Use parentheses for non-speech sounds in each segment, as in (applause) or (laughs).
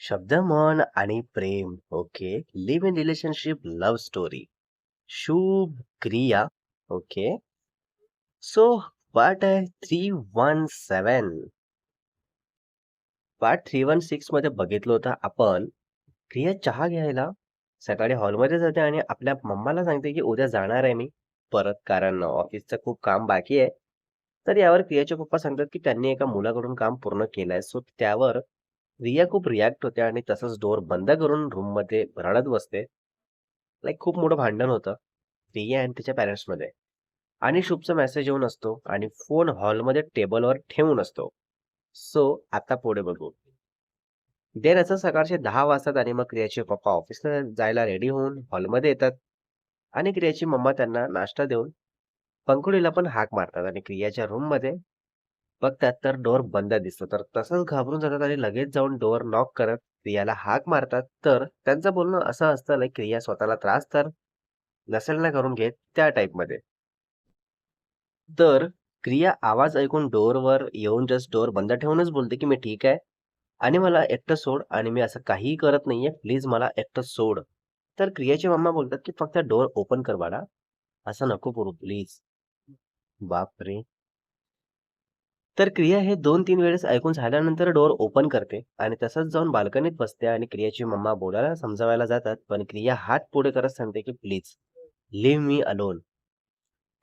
शब्द मन आणि प्रेम okay? Live in relationship love story. Shubh Kriya okay? So part आहे three one seven. Part three one सिक्समध्ये बघितलं होतं आपण क्रिया चहा घ्यायला सकाळी हॉलमध्ये जाते आणि आपल्या मम्माला सांगते की उद्या जाणार आहे मी परत कारण ऑफिसचं खूप काम बाकी आहे. तर यावर क्रियाचे पप्पा सांगतात की त्यांनी एका मुलाकडून काम पूर्ण केलंय सो त्यावर रिया खूप रिॲक्ट होते आणि तसंच डोअर बंद करून रूममध्ये रडत बसते. लाईक खूप मोठं भांडण होतं. रिया आणि तिच्या पॅरेंट्समध्ये आणि शुभचा मेसेज येऊन असतो आणि फोन हॉलमध्ये टेबलवर ठेवून असतो. सो आता पुढे बघू. देन असं सकाळचे दहा वाजतात आणि मग क्रियाचे पप्पा ऑफिसला जायला रेडी होऊन हॉलमध्ये येतात. आणि क्रियाची मम्मा त्यांना नाश्ता देऊन पंकुडीला पण हाक मारतात आणि क्रियाच्या रूममध्ये मध्ये त्यात तर डोअर बंद दिसतो. तर तसंच घाबरून जातात आणि लगेच जाऊन डोअर नॉक करत क्रियाला हाक मारतात. तर त्यांचं बोलणं असं असतं लाईक क्रिया स्वतःला त्रास तर नसेल ना करून घेत त्या टाईपमध्ये तर क्रिया आवाज ऐकून डोअरवर येऊन जस्ट डोअर बंद ठेवूनच बोलते की मी ठीक आहे आणि मला एकटं सोड आणि मी असं काहीही करत नाहीये. प्लीज मला एकटं सोड. तर क्रियाचे मम्मा बोलतात की फक्त डोअर ओपन कर बाळा. असं नको करू प्लीज. बापरे. तर क्रिया हे दोन तीन वेळेस ऐकून झाल्यानंतर डोअर ओपन करते आणि तसंच जाऊन बाल्कनीत बसते आणि क्रियाची मम्मा बोलायला समजावायला जातात पण क्रिया हात पुढे करत सांगते की प्लीज लिव्ह मी अलोन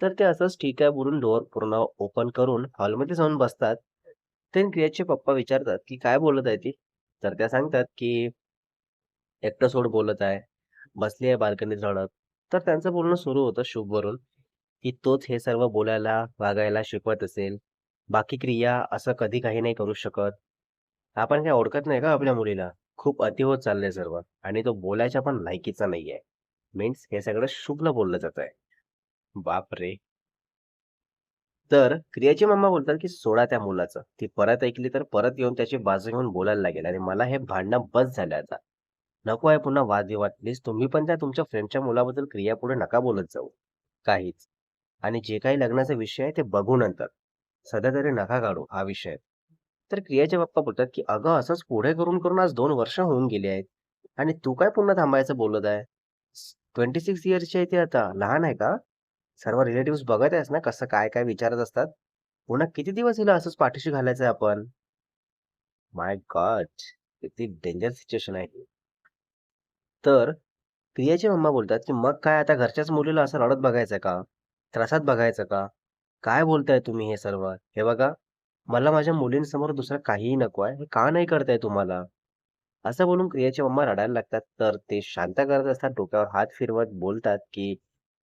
तर ते असंच ठीक आहे बोलून डोअर पूर्ण ओपन करून हॉलमध्ये जाऊन बसतात. ते क्रियाचे पप्पा विचारतात की काय बोलत आहे ती? तर त्या सांगतात की एकटं सोड बोलत आहे. बसली आहे बाल्कनीत रडत तर त्यांचं बोलणं सुरू होतं शुभवरून की तोच हे सर्व बोलायला वागायला शिकवत असेल. बाकी क्रिया असं कधी काही नाही करू शकत. आपण काय ओळखत नाही का आपल्या मुलीला? खूप अति होत चाललंय सर्व आणि तो बोलायच्या पण लायकीचा नाही आहे मीन्स हे सगळं शुभला बोललं जात आहे. बापरे तर क्रियाची मम्मा बोलतात की सोडा त्या मुलाचं. ती परत ऐकली तर परत येऊन त्याची बाजू घेऊन बोलायला लागेल आणि मला हे भांडणं बस झालं आता. नको आहे पुन्हा वादविवाद. प्लीज तुम्ही पण त्या तुमच्या फ्रेंडच्या मुलाबद्दल क्रिया पुढे नका बोलत जाऊ. काहीच. आणि जे काही लग्नाचा विषय आहे ते बघू नंतर सध्या तरी नका काढू हा विषय. तर क्रियाचे बाप्पा बोलतात की अगं असंच पुढे करून करून आज दोन वर्ष होऊन गेली आहेत. आणि तू काय पुन्हा थांबायचं बोलत आहे? ट्वेंटी सिक्स इयर्सची आहे ती आता. लहान आहे का? सर्व रिलेटिव्ह बघत आहेस ना कसं काय काय विचारत असतात? पुन्हा किती दिवस हिला असंच पाठीशी घालायचंय आपण? माय गॉड किती डेंजर सिच्युएशन आहे तर क्रियाची मम्मा बोलतात की मग काय आता घरच्याच मुलीला असं रडत बघायचं का? त्रासात बघायचं का? काय बोलताय तुम्ही हे सर्व? हे बघा मला माझ्या मुलींसमोर दुसरं काहीही नको आहे. हे का नाही करताय तुम्हाला? असं बोलून क्रियाचे मम्मा रडायला लागतात. तर ते शांत करत असतात डोक्यावर हात फिरवत बोलतात की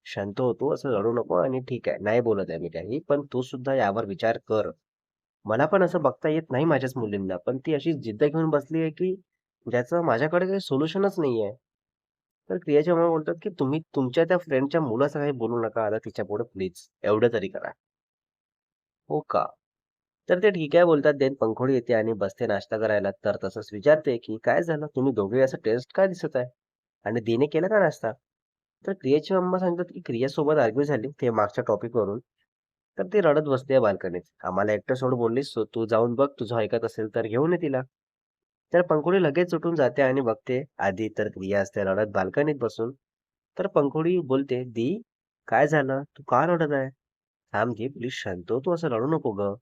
शांत होतो असं रडू नको आणि ठीक आहे. नाही बोलत आहे मी काही पण तू सुद्धा यावर विचार कर. मला पण असं बघता येत नाही माझ्याच मुलींना पण ती अशी जिद्द घेऊन बसली आहे की ज्याचं माझ्याकडे काही सोल्युशनच नाही आहे. तर क्रियाच्या मम्मा बोलतात की तुम्ही तुमच्या त्या फ्रेंडच्या मुलाचं काही बोलू नका आता तिच्या पुढे प्लीज. एवढं तरी करा. हो का? तर ते ठीक आहे बोलतात देन पंखोडी येते आणि बसते नाश्ता करायला. तर तसंच विचारते की काय झालं? तुम्ही दोघे असं टेस्ट काय दिसत आहे? आणि देणे केला का नाश्ता? तर क्रियाची मम्मा सांगतात की क्रियासोबत आर्ग्यू झाली ते मागच्या टॉपिकवरून तर ती रडत बसते बाल्कनीत. आम्हाला एकटं सोड बोललीस सो तू जाऊन बघ तुझं ऐकत असेल तर घेऊन ये तिला. तर पंखोडी लगेच उठून जाते आणि बघते. आधी तर क्रिया असते रडत बाल्कनीत बसून. तर पंखोडी बोलते दी काय झालं? तू का रडत आहे? थांब घे प्लीज शांत हो, तू असं रडू नको ग.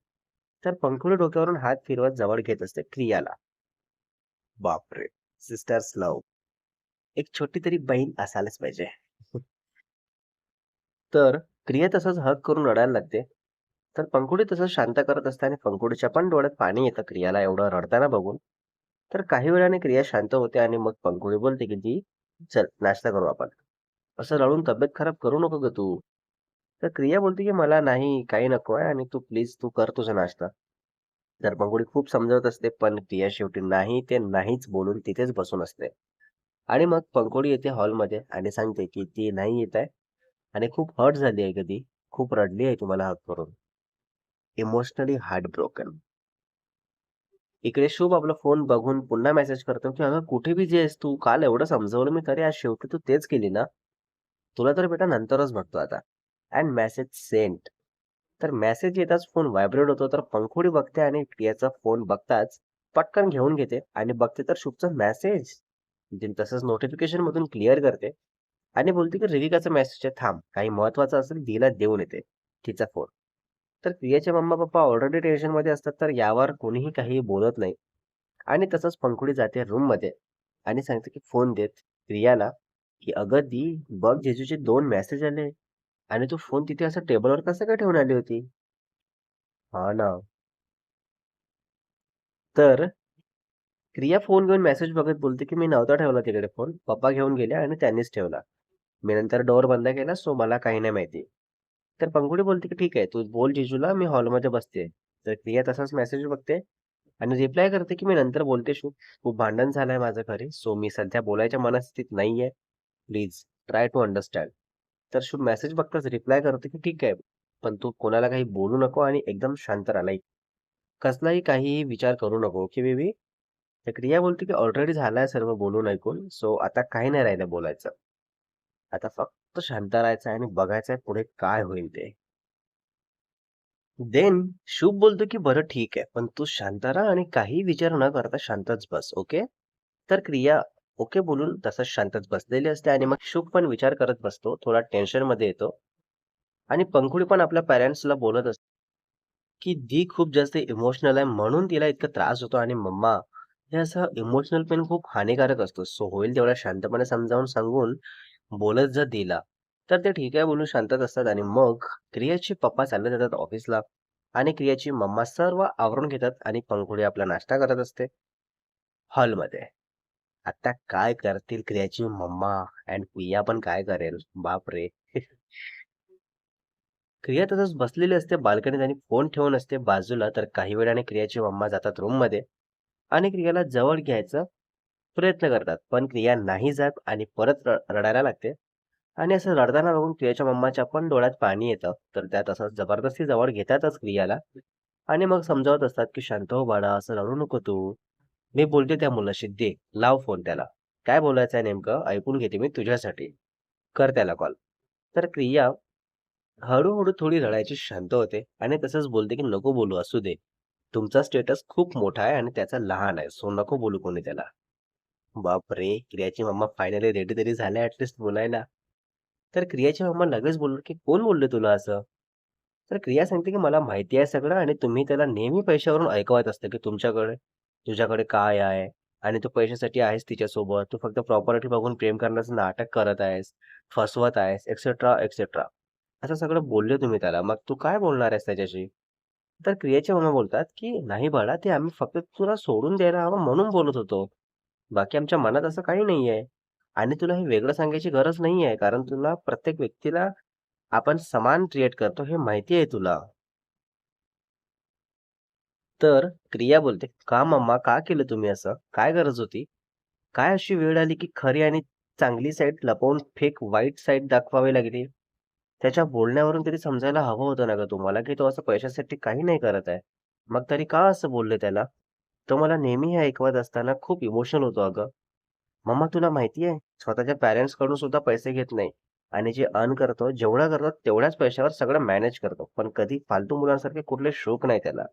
तर पंखुडी डोक्यावरून हात फिरवत जवळ घेत असते क्रियाला बापरे सिस्टर्स लव एक छोटी तरी बहीण असायलाच पाहिजे. तर क्रिया तसंच हक करून रडायला लागते. तर पंखुडी तसंच शांत करत असते आणि पंखुडीच्या पण डोळ्यात पाणी येतं क्रियाला एवढं रडताना बघून. तर काही वेळाने क्रिया शांत होते आणि मग पंखुडी बोलते की जी चल नाश्ता करू आपण. असं रडून तब्येत खराब करू नको ग तू. तर क्रिया बोलते की मला नाही काही नको आहे आणि तू प्लीज तू कर तुझा नाश्ता. तर पंखुडी खूप समजवत असते पण क्रिया शेवटी नाही ते नाहीच बोलून तिथेच बसून असते. आणि मग पंकोडी येते हॉलमध्ये आणि सांगते की ती नाही येत आहे. आणि खूप हर्ट झाली आहे कधी खूप रडली आहे तुम्हाला हक करून इमोशनली हार्ट ब्रोकन इकडे शुभ आपला फोन बघून पुन्हा मेसेज करतो की अगं कुठे बी जे आहेस तू? काल एवढं समजवलं मी तरी आज शेवटी तू तेच केली ना? तुला तर बेटा नंतरच बघतो आता. And message sent. तर मेसेज येताच फोन व्हायब्रेट होतो तर पंखुडी बघते आणि प्रियाचा फोन बघताच पटकन घेऊन घेते आणि बघते तर शुभचा मेसेज. म्हणजे तसंच नोटिफिकेशन मधून क्लिअर करते आणि बोलते की रिविकाचा मेसेज आहे थांब काही महत्वाचं असेल दिला देऊन येते तिचा फोन. तर प्रियाचे मम्मा पप्पा ऑलरेडी टेन्शनमध्ये असतात तर यावर कोणीही काही बोलत नाही. आणि तसंच पंखुडी जाते रूममध्ये आणि सांगते की फोन देत प्रियाला की अगं दी बघ जेजूचे दोन मेसेज आले. आणि तू फोन तिथे असं टेबलवर कसं काय ठेवून आली होती? हा ना. तर क्रिया फोन घेऊन मेसेज बघत बोलते की मी नव्हता ठेवला तिकडे फोन. पप्पा घेऊन गेले आणि त्यांनीच ठेवला. मी नंतर डोअर बंद केला सो मला काही नाही माहिती. तर पंकुडी बोलते की ठीक आहे तू बोल जिजूला मी हॉलमध्ये बसते. तर क्रिया तसाच मेसेज बघते आणि रिप्लाय करते की मी नंतर बोलते शू खूप भांडण झालंय माझं घरी सो मी सध्या बोलायच्या मनस्थितीत नाहीये. Please try to understand. तर शुभ मेसेज बघताच रिप्लाय करतो की ठीक आहे पण तू कोणाला काही बोलू नको आणि एकदम शांत राहा. लाईक कसलाही काहीही विचार करू नको की बेबी तर क्रिया बोलते की ऑलरेडी झालाय सर्व बोलून ऐकून. सो आता काही नाही राहिलं बोलायचं. आता फक्त शांत राहायचं आणि बघायचंय पुढे काय होईल ते. देन शुभ बोलतो की बरं ठीक आहे पण तू शांत राहा आणि काही विचार न करता शांतच बस ओके तर क्रिया ओके बोलून तसंच शांतच बसलेली असते आणि मग शुक पण विचार करत बसतो. थोडा टेन्शनमध्ये येतो. आणि पंखुडी पण आपल्या पॅरेंट्सला बोलत असते की दी खूप जास्त इमोशनल आहे म्हणून तिला इतका त्रास होतो आणि मम्मा हे असं इमोशनल पेन खूप हानिकारक असतो. सो होईल तेवढा शांतपणे समजावून सांगून बोलत जर दिला तर ते ठीक आहे बोलून शांतच असतात आणि मग क्रियाचे पप्पा चालले जातात ऑफिसला आणि क्रियाची मम्मा सर्व आवरून घेतात आणि पंखुडी आपला नाश्ता करत असते. हॉलमध्ये. आता काय करतील क्रियाची मम्मा अँड प्रिया पण काय करेल? बापरे. क्रिया तसंच बसलेली असते बाल्कनीत आणि फोन ठेवून असते बाजूला तर काही वेळाने क्रियाची मम्मा जातात रूममध्ये आणि क्रियाला जवळ घ्यायचा प्रयत्न करतात. पण क्रिया नाही जात आणि परत रडायला लागते आणि असं रडताना बघून क्रियाच्या मम्माच्या पण डोळ्यात पाणी येतं. तर त्या तसं जबरदस्ती जवळ घेतातच क्रियाला आणि मग समजावत असतात की शांत हो बाळा असं रडू नको तू. मी बोलते त्या मुलाशी दे लाव फोन त्याला. काय बोलायचं आहे नेमकं? ऐकून घेते मी तुझ्यासाठी. कर त्याला कॉल तर क्रिया हळूहळू थोडी रडायची शांत होते आणि तसंच बोलते की नको बोलू असू दे. तुमचा स्टेटस खूप मोठा आहे आणि त्याचा लहान आहे सो नको बोलू कोणी त्याला. बापरे क्रियाची मम्मा फायनली रेडी तरी झाल्या ऍटलिस्ट बोलायला तर क्रियाची मम्मा लगेच बोललो की कोण बोलले तुला असं? तर क्रिया सांगते की मला माहिती आहे सगळं आणि तुम्ही त्याला नेहमी पैशावरून ऐकवत असतं की तुमच्याकडे. तुझ्याकडे काय आहे? आणि तू पैशासाठी आहेस तिच्यासोबत. तू फक्त प्रॉपर्टी बघून प्रेम करण्याचं नाटक करत आहेस फसवत आहेस एक्सेट्रा एक्सेट्रा असं सगळं बोलले तुम्ही त्याला. मग तू काय बोलणार आहेस त्याच्याशी? तर क्रियाचे मम्मा बोलतात की नाही बाळा ते आम्ही फक्त तुला सोडून द्यायला हवं म्हणून बोलत होतो. बाकी आमच्या मनात असं काही नाही आहे आणि तुला हे वेगळं सांगायची गरज नाहीये कारण तुला प्रत्येक व्यक्तीला आपण समान ट्रीट करतो हे माहिती आहे तुला. तर क्रिया बोलते का मम्मा का केलं तुम्ही असं? काय गरज होती? काय अशी वेळ आली की खरी आणि चांगली साईड लपवून फेक वाईट साईड दाखवावी लागली? त्याच्या बोलण्यावरून तरी समजायला हवं होतं ना ग तुम्हाला की तो असं पैशासाठी काही नाही करत आहे? मग तरी का असं बोलले त्याला? तो मला नेहमी हे ऐकवत असताना खूप इमोशनल होतो अगं. मम्मा तुला माहिती आहे स्वतःच्या पॅरेंट्सकडून सुद्धा पैसे घेत नाही. आणि जे अर्न करतो जेवढा करतो तेवढ्याच पैशावर सगळं मॅनेज करतो. पण कधी फालतू मुलांसारखे कुठले शोक नाही त्याला.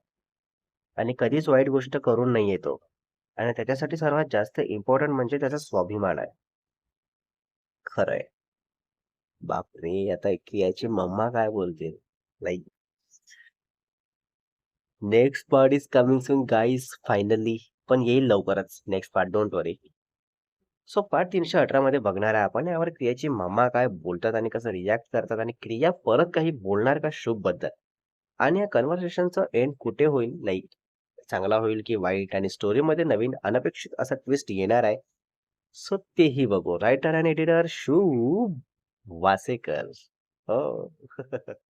आणि कधीच वाईट गोष्ट करून नाही येतो आणि त्याच्यासाठी सर्वात जास्त इम्पॉर्टंट म्हणजे त्याचा स्वाभिमान आहे. खरंय. बापरे! आता क्रियाची मम्मा काय बोलते like next part is coming soon guys finally पण येईल लवकरच. Next part don't worry so part तीनशे अठरा मध्ये बघणार आहे आपण. यावर क्रियाची मम्मा काय बोलतात आणि कसं रिॲक्ट करतात आणि क्रिया परत काही बोलणार का शुभबद्दल आणि या कन्व्हर्सेशनचं एंड कुठे होईल? लाईक चांगला होईल की वाईट आणि स्टोरीमध्ये नवीन अनपेक्षित असा ट्विस्ट येणार आहे. सो तेही बघू. रायटर आणि एडिटर शुभ वासेकर. हो. (laughs)